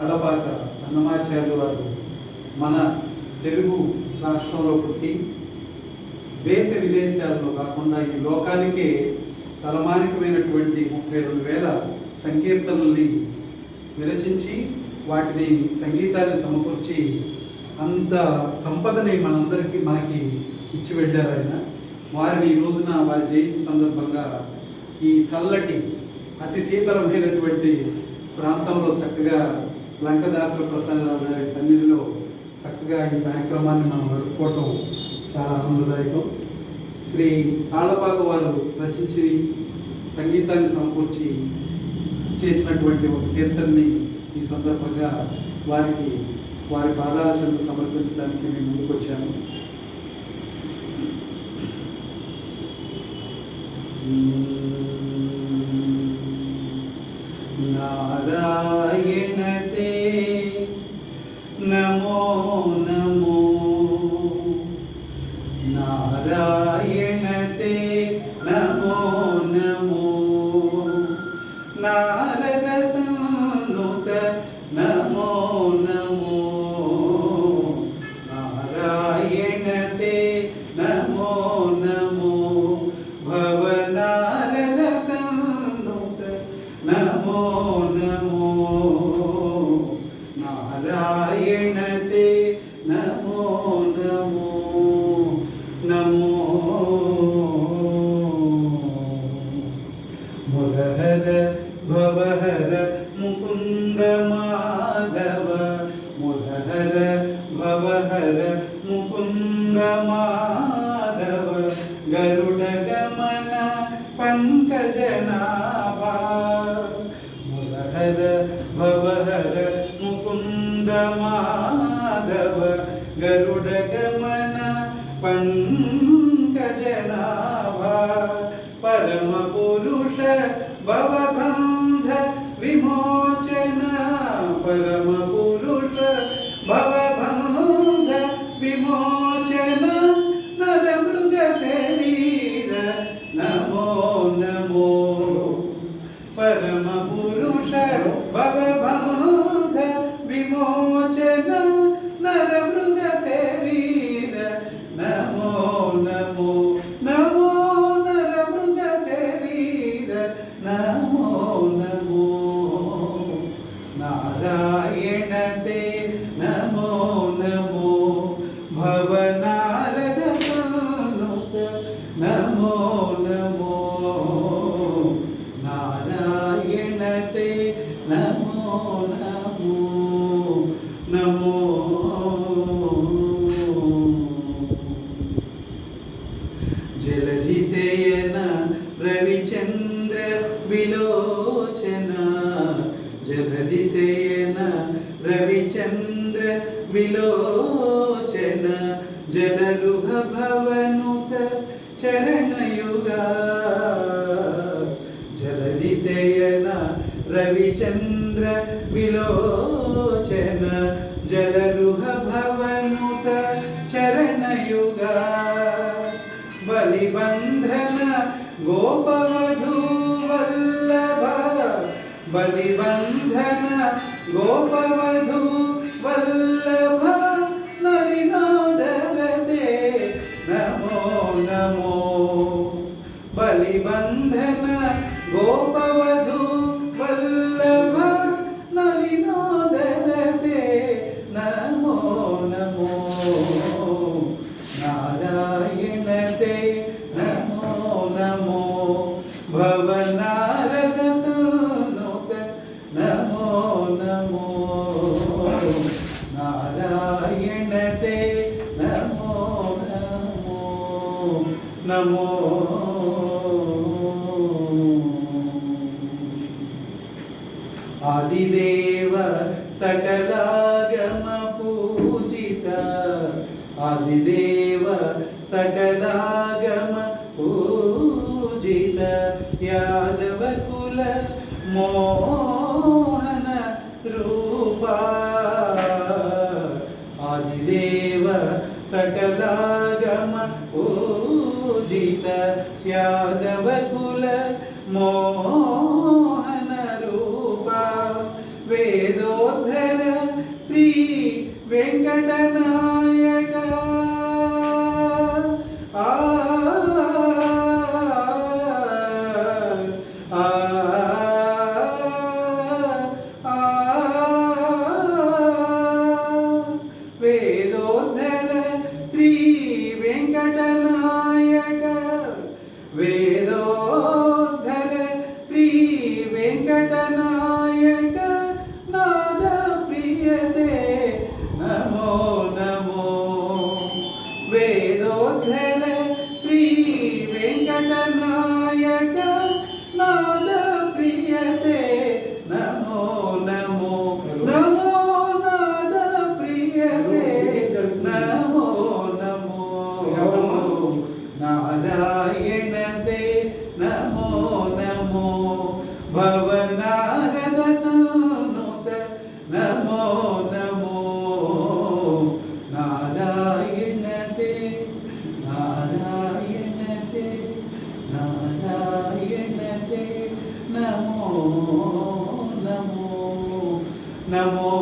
అల్లపాక అన్నమాచార్యులు వారు మన తెలుగు రాష్ట్రంలో పుట్టి దేశ విదేశాల్లో కాకుండా ఈ లోకానికే తలమానికమైనటువంటి ముప్పై రెండు వేల సంకీర్తనల్ని విరచించి వాటిని సంగీతాన్ని సమకూర్చి అంత సంపదని మనందరికీ మనకి ఇచ్చి వెళ్ళారు ఆయన. వారిని ఈ రోజున వారి జయంతి సందర్భంగా ఈ చల్లటి అతి శీతలమైనటువంటి ప్రాంతంలో చక్కగా లంకదాసుల ప్రసాదరావు గారి సన్నిధిలో చక్కగా ఈ కార్యక్రమాన్ని మనం నడుపుకోవటం చాలా ఆనందదాయకం. శ్రీ తాళపాక వారు రచించి సంగీతాన్ని సమకూర్చి చేసినటువంటి ఒక కీర్తనని ఈ సందర్భంగా వారికి వారి పాదాల చెంత సమర్పించడానికి మేము ముందుకొచ్చాను Mr. Nelson ముకుంద మాధవ గరుడ గమన పంకజనాభా. మురహర భవహర ముకుంద మాధవ గరుడ గమన పంకజనాభ. పరమ పురుష భవబంధ విమోచన. పరమ పురుష భవ పరమ పురుష జలధిశయన రవిచంద్ర విలోచన జలరుహ భవనుత చరణయుగా. జలధిశయన రవిచంద్ర విలోచన జలరుహ భవనుత చరణయుగా. బలిబంధన గోపవధూ వల్లభ బలిబంధన గోపవధు వల్లభ నలినాదరతే నమో నమో. బలిబంధన గోపవధు నారాయణ నమో నమో నమో. ఆదిదేవ సకలాగమ పూజిత ఆదిదేవ సకలాగమ పూజిత యాదవ కుల మో పూజిత యాదవకుల మోహన రూప వేదోద్ధర శ్రీ వెంకటన നാരായണതേ നമോ നമോ ഭവനാരദ സന്നുത നമോ നമോ നാരായണതേ നാരായണതേ നാരായണതേ നമോ നമോ നമോ